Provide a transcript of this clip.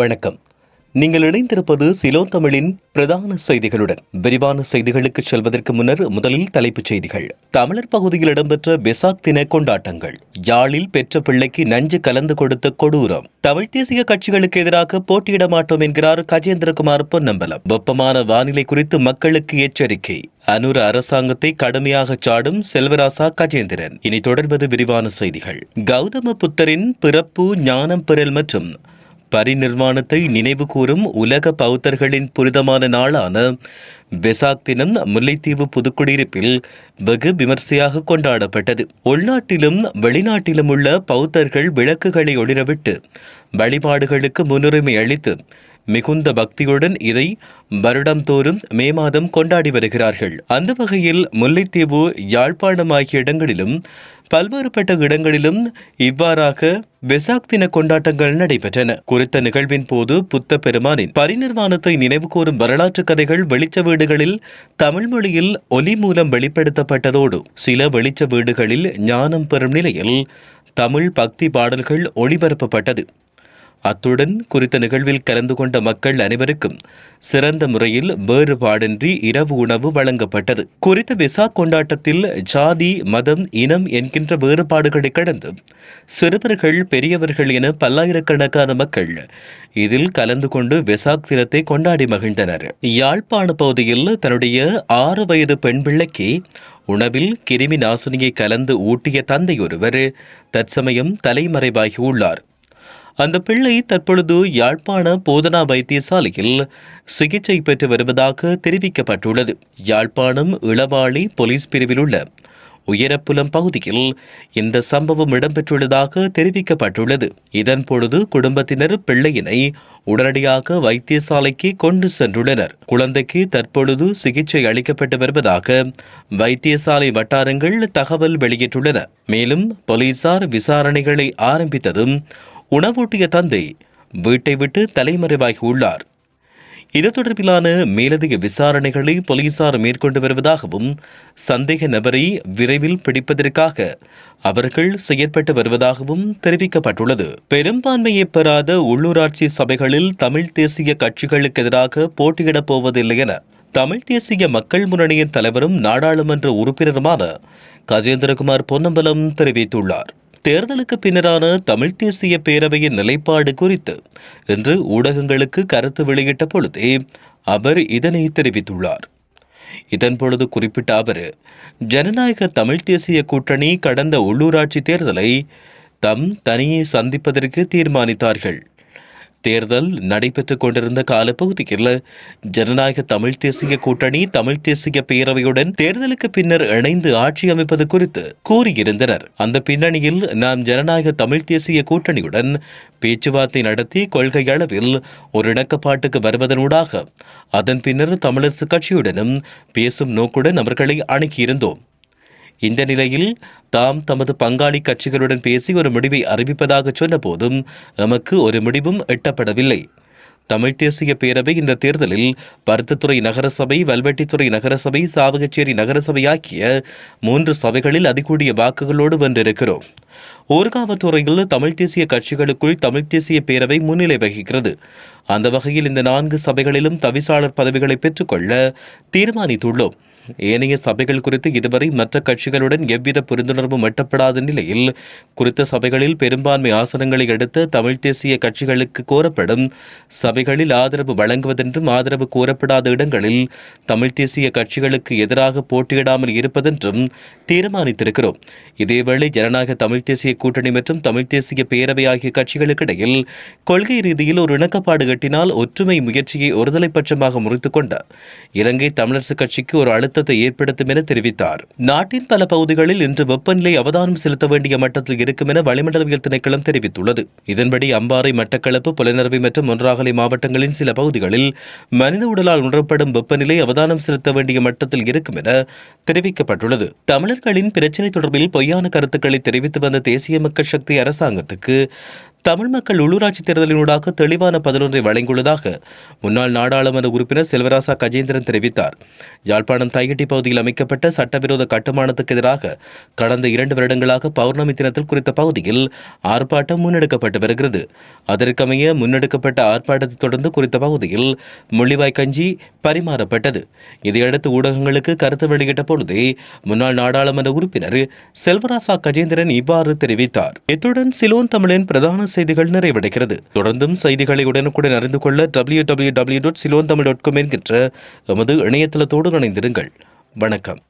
வணக்கம். நீங்கள் இணைந்திருப்பது சிலோ தமிழின் பிரதான செய்திகளுடன். விரிவான செய்திகளுக்கு செல்வதற்கு முன்னர் முதலில் தலைப்புச் செய்திகள். தமிழர் பகுதியில் இடம்பெற்ற பெசாக் தின கொண்டாட்டங்கள். யாழில் பெற்ற பிள்ளைக்கு நஞ்சு கலந்து கொடுத்த கொடூரம். தமிழ் தேசிய கட்சிகளுக்கு எதிராக போட்டியிட மாட்டோம் என்கிறார் கஜேந்திரகுமார் பொன்னம்பலம். வெப்பமான வானிலை குறித்து மக்களுக்கு எச்சரிக்கை. அனுர அரசாங்கத்தை கடுமையாக சாடும் செல்வராசா கஜேந்திரன். இனி தொடர்வது விரிவான செய்திகள். கௌதம புத்தரின் பிறப்பு ஞானம் பெறல் மற்றும் பரிநிர்வாணத்தை நினைவு கூறும் உலக பௌத்தர்களின் புனிதமான நாளான வெசாக் தினம் முல்லைத்தீவு புதுக்குடியிருப்பில் வெகு விமர்சையாக கொண்டாடப்பட்டது. உள்நாட்டிலும் வெளிநாட்டிலும் உள்ள பௌத்தர்கள் விளக்குகளை ஒளிரவிட்டு வழிபாடுகளுக்கு முன்னுரிமை அளித்து மிகுந்த பக்தியுடன் இதை வருடம்தோறும் மே மாதம் கொண்டாடி வருகிறார்கள். அந்த வகையில் முல்லைத்தீவு யாழ்ப்பாணம் ஆகிய இடங்களிலும் பல்வேறுபட்ட இடங்களிலும் இவ்வாறாக வெசாக் தின கொண்டாட்டங்கள் நடைபெற்றன. குறித்த நிகழ்வின் போது புத்த பெருமானின் பரிநிர்வாணத்தை நினைவுகூரும் வரலாற்று கதைகள் வெளிச்ச வீடுகளில் தமிழ் மொழியில் ஒலி மூலம் வெளிப்படுத்தப்பட்டதோடு சில வெளிச்ச வீடுகளில் ஞானம் பெறும் நிலையில் தமிழ் பக்தி பாடல்கள் ஒளிபரப்பப்பட்டது. அத்துடன் குறித்த நிகழ்வில் கலந்து கொண்ட மக்கள் அனைவருக்கும் சிறந்த முறையில் வேறுபாடின்றி இரவு உணவு வழங்கப்பட்டது. குறித்த விசா கொண்டாட்டத்தில் ஜாதி மதம் இனம் என்கின்ற வேறுபாடுகளை கடந்து சிறுவர்கள் பெரியவர்கள் என பல்லாயிரக்கணக்கான மக்கள் இதில் கலந்து கொண்டு வெசாக் தினத்தை கொண்டாடி மகிழ்ந்தனர். யாழ்ப்பாண பகுதியில் தன்னுடைய ஆறு வயது பெண் பிள்ளைக்கு உணவில் கிருமி நாசினியை கலந்து ஊட்டிய தந்தை ஒருவர் தற்சமயம் தலைமறைவாகியுள்ளார் அந்த பிள்ளை தற்பொழுது யாழ்ப்பாண போதனா வைத்தியசாலையில் சிகிச்சை பெற்று வருவதாக தெரிவிக்கப்பட்டுள்ளது. யாழ்ப்பாணம் இளவாளி போலீஸ் பிரிவில் உள்ள உயரப்புலம் பகுதியில் இந்த சம்பவம் இடம்பெற்றுள்ளதாக தெரிவிக்கப்பட்டுள்ளது. இதன் பொழுது குடும்பத்தினர் பிள்ளையினை உடனடியாக வைத்தியசாலைக்கு கொண்டு சென்றுள்ளனர். குழந்தைக்கு தற்பொழுது சிகிச்சை அளிக்கப்பட்டு வருவதாக வைத்தியசாலை வட்டாரங்கள் தகவல் வெளியிட்டுள்ளன. மேலும் போலீசார் விசாரணைகளை ஆரம்பித்ததும் உணவூட்டிய தந்தை வீட்டை விட்டு தலைமறைவாகி உள்ளார். இது தொடர்பிலான மேலதிக விசாரணைகளை போலீசார் மேற்கொண்டு வருவதாகவும் சந்தேக நபரை விரைவில் பிடிப்பதற்காக அவர்கள் செயற்பட்டு வருவதாகவும் தெரிவிக்கப்பட்டுள்ளது. பெரும்பான்மையை பெறாத உள்ளூராட்சி சபைகளில் தமிழ் தேசிய கட்சிகளுக்கு எதிராக போட்டியிடப் போவதில்லை என தமிழ் தேசிய மக்கள் முன்னணியின் தலைவரும் நாடாளுமன்ற உறுப்பினருமான கஜேந்திரகுமார் பொன்னம்பலம் தெரிவித்துள்ளார். தேர்தலுக்கு பின்னரான தமிழ் தேசிய பேரவையின் நிலைப்பாடு குறித்து இன்று ஊடகங்களுக்கு கருத்து வெளியிட்ட பொழுதே அவர் இதனை தெரிவித்துள்ளார். இதன் பொழுது குறிப்பிட்ட அவர் ஜனநாயக தமிழ் தேசிய கூட்டணி கடந்த உள்ளூராட்சி தேர்தலை தம் தனியே சந்திப்பதற்கு தீர்மானித்தார்கள். தேர்தல் நடைபெற்றுக் கொண்டிருந்த காலப்பகுதியில் ஜனநாயக தமிழ் தேசிய கூட்டணி தமிழ் தேசிய பேரவையுடன் தேர்தலுக்கு பின்னர் இணைந்து ஆட்சி அமைப்பது குறித்து கூறியிருந்தனர். அந்த பின்னணியில் நாம் ஜனநாயக தமிழ் தேசிய கூட்டணியுடன் பேச்சுவார்த்தை நடத்தி கொள்கை அளவில் ஒரு இணக்கப்பாட்டுக்கு வருவதனூடாக அதன் பின்னர் தமிழரசு கட்சியுடனும் பேசும் நோக்குடன் அவர்களை அணுகியிருந்தோம். இந்த நிலையில் தாம் தமது பங்காளி கட்சிகளுடன் பேசி ஒரு முடிவை அறிவிப்பதாக சொன்னபோதும் எமக்கு ஒரு முடிவும் எட்டப்படவில்லை. தமிழ் தேசிய பேரவை இந்த தேர்தலில் பருத்தத்துறை நகரசபை வல்வெட்டித்துறை நகரசபை சாவகச்சேரி நகரசபை ஆகிய மூன்று சபைகளில் அதிகூடிய வாக்குகளோடு வென்றிருக்கிறோம் ஊர்காவத்துறையில் தமிழ் தேசிய கட்சிகளுக்குள் தமிழ் தேசிய பேரவை முன்னிலை வகிக்கிறது. அந்த வகையில் இந்த நான்கு சபைகளிலும் தவிசாளர் பதவிகளை பெற்றுக்கொள்ள தீர்மானித்துள்ளோம். ஏனைய சபைகள் குறித்து இதுவரை மற்ற கட்சிகளுடன் எவ்வித புரிந்துணர்வும் எட்டப்படாத நிலையில் குறித்த சபைகளில் பெரும்பான்மை ஆசனங்களை அடுத்த தமிழ் தேசிய கட்சிகளுக்கு கோரப்படும் சபைகளில் ஆதரவு வழங்குவதென்றும் ஆதரவு கோரப்படாத இடங்களில் தமிழ் தேசிய கட்சிகளுக்கு எதிராக போட்டியிடாமல் இருப்பதென்றும் தீர்மானித்திருக்கிறோம். இதேவேளை ஜனநாயக தமிழ் தேசிய கூட்டணி மற்றும் தமிழ் தேசிய பேரவை ஆகிய கட்சிகளுக்கிடையில் கொள்கை ரீதியில் ஒரு இணக்கப்பாடு கட்டினால் ஒற்றுமை முயற்சியை ஒருதலைப்பட்சமாக முறித்துக்கொண்ட இலங்கை தமிழரசுக் கட்சிக்கு ஒரு அழுத்த அழுத்தத்தை ஏற்படுத்தும் என தெரிவித்தார். நாட்டின் பல பகுதிகளில் இன்று வெப்பநிலை அவதானம் செலுத்த வேண்டிய மட்டத்தில் இருக்கும் என வளிமண்டலவியல் திணைக்களம் தெரிவித்துள்ளது. இதன்படி அம்பாறை மட்டக்களப்பு புலனறுவை மற்றும் ஒன்றாகலை மாவட்டங்களின் சில பகுதிகளில் மனித உடலால் உணரப்படும் வெப்பநிலை அவதானம் செலுத்த வேண்டிய மட்டத்தில் இருக்கும் என தெரிவிக்கப்பட்டுள்ளது. தமிழர்களின் பிரச்சினை தொடர்பில் பொய்யான கருத்துக்களை தெரிவித்து வந்த தேசிய மக்கள் சக்தி அரசாங்கத்துக்கு தமிழ் மக்கள் உள்ளூராட்சி தேர்தலினூடாக தெளிவான பதிலொன்றை வழங்கியுள்ளதாக முன்னாள் நாடாளுமன்ற உறுப்பினர் செல்வராசா கஜேந்திரன் தெரிவித்தார். யாழ்ப்பாணம் தையட்டி பகுதியில் அமைக்கப்பட்ட சட்டவிரோத கட்டுமானத்துக்கு எதிராக கடந்த இரண்டு வருடங்களாக பௌர்ணமி தினத்தில் குறித்த பகுதியில் ஆர்ப்பாட்டம் முன்னெடுக்கப்பட்டு வருகிறது. அதற்கமைய முன்னெடுக்கப்பட்ட ஆர்ப்பாட்டத்தை தொடர்ந்து குறித்த பகுதியில் முள்ளிவாய் கஞ்சி பரிமாறப்பட்டது. இதையடுத்து ஊடகங்களுக்கு கருத்து வெளியிட்ட பொழுதே முன்னாள் நாடாளுமன்ற உறுப்பினர் செல்வராசா கஜேந்திரன் இவ்வாறு தெரிவித்தார். இத்துடன் சிலோன் தமிழின் பிரதான செய்திகள் நிறைவடைகிறது. தொடர்ந்தும் செய்திகளை உடனுக்குடன் அறிந்து கொள்ள W W W dot Ceylon Tamil dot com என்கின்ற எமது இணையதளத்தோடு இணைந்திருங்கள். வணக்கம்.